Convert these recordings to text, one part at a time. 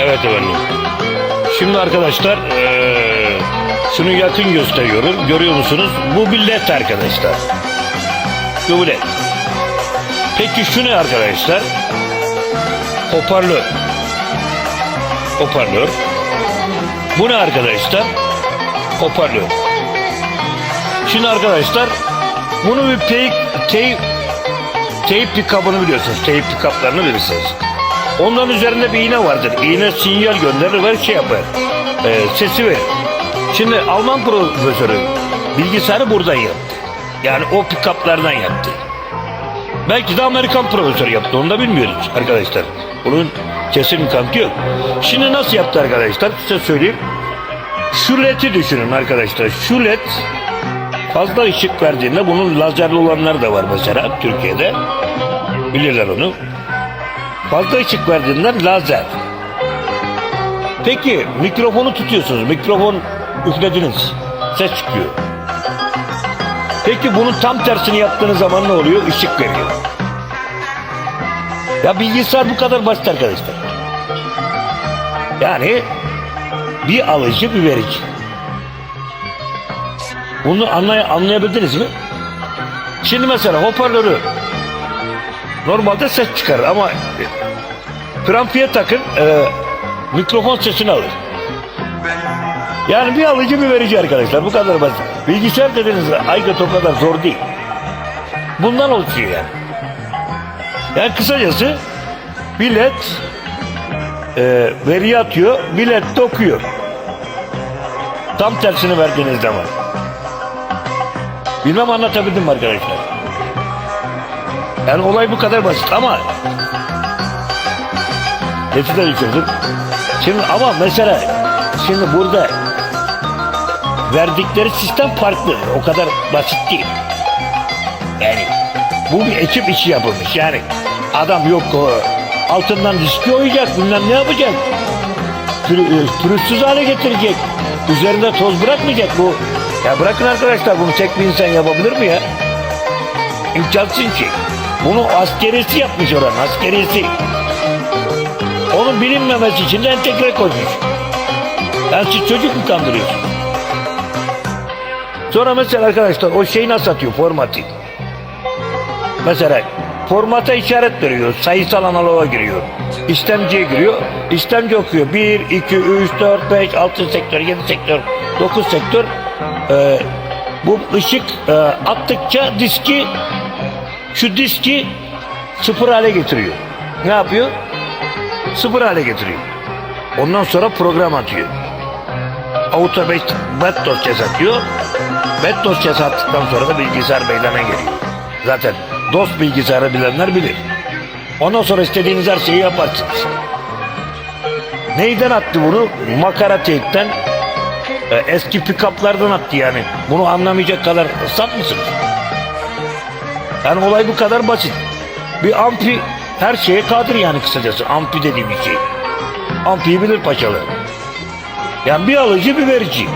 Evet efendim. Şimdi arkadaşlar eee, şunu yakın gösteriyorum. Görüyor musunuz? Bu bir led arkadaşlar. Bu led. Peki şu ne arkadaşlar? Hoparlör. Hoparlör. Bu ne arkadaşlar? Hoparlör. Şimdi arkadaşlar bunu bir teyp, teyp, teyp pick-up'ını biliyorsunuz. Teyp pick-up'larını bilirsiniz. Onların üzerinde bir iğne vardır. İğne sinyal gönderir ve şey yapar. Ee, sesi verir. Şimdi Alman profesörü bilgisayarı buradan yaptı. Yani o pick-up'lardan yaptı. Belki de Amerikan profesörü yaptı. Onu da bilmiyoruz arkadaşlar. Bunun kesin bir kanıtı yok. Şimdi nasıl yaptı arkadaşlar? Size söyleyeyim. Şu led'i düşünün arkadaşlar. Şu led fazla ışık verdiğinde bunun lazerli olanları da var mesela Türkiye'de. Bilirler onu. Fazla ışık verdiğinden lazer. Peki mikrofonu tutuyorsunuz. Mikrofon üflediniz. Ses çıkıyor. Peki bunun tam tersini yaptığınız zaman ne oluyor? Işık veriyor. Ya bilgisayar bu kadar basit arkadaşlar. Yani bir alıcı bir verici. Bunu anlay anlayabildiniz mi? Şimdi mesela hoparlörü normalde ses çıkarır ama Preampiye takın e, mikrofon sesini alır. Yani bir alıcı bir verici arkadaşlar bu kadar basit. Bilgisayar dediğiniz aygıt o kadar zor değil. Bundan oluşuyor yani. Yani kısacası bilet e, veri atıyor, bilet de okuyor. Tam tersini verdiğiniz zaman. Bilmem anlatabildim mi arkadaşlar? Yani olay bu kadar basit ama Neti de düşürdük. Şimdi ama mesela şimdi burada verdikleri sistem farklı. O kadar basit değil. Yani bu bir ekip işi yapılmış. Yani adam yok o altından diski oyacak bilmem ne yapacak. E, pürüzsüz hale getirecek. Üzerinde toz bırakmayacak bu. Ya bırakın arkadaşlar bunu tek bir insan yapabilir mi ya? İmkansız ki. Bunu askerisi yapmış oranın askerisi. Onun bilinmemesi için de entegre koymuş. Yani siz çocuk mu kandırıyorsun? Sonra mesela arkadaşlar o şeyi nasıl atıyor formatı? Mesela formata işaret veriyor. Sayısal analoğa giriyor. İstemciye giriyor. İstemci okuyor. 1, 2, 3, 4, 5, 6 sektör, 7 sektör, 9 sektör. Ee, bu ışık e, attıkça diski şu diski sıfır hale getiriyor. Ne yapıyor? sıfır hale getiriyor. Ondan sonra program atıyor. Auto bed dosyası atıyor. Bed dosyası attıktan sonra da bilgisayar meydana geliyor. Zaten DOS bilgisayarı bilenler bilir. Ondan sonra istediğiniz her şeyi yaparsınız. Neyden attı bunu? Makara teypten e, eski pick-up'lardan attı yani. Bunu anlamayacak kadar sat mısınız? Yani olay bu kadar basit. Bir amfi her şeye kadir yani kısacası. Ampi dediğim şey. Ampiyi bilir paçalı. Yani bir alıcı bir verici.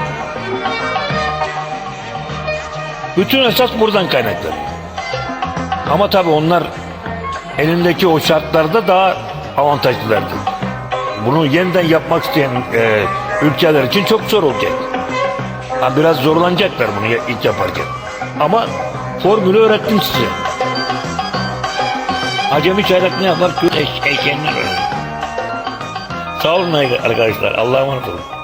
Bütün esas buradan kaynaklanıyor. Ama tabii onlar elindeki o şartlarda daha avantajlılardır. Bunu yeniden yapmak isteyen e, ülkeler için çok zor olacak. Ha, biraz zorlanacaklar bunu ilk yaparken. Ama formülü öğrettim size. Acemi çaylak ne yapar? Eş, eşenler öğrenir. Sağ olun arkadaşlar. Allah'a emanet olun.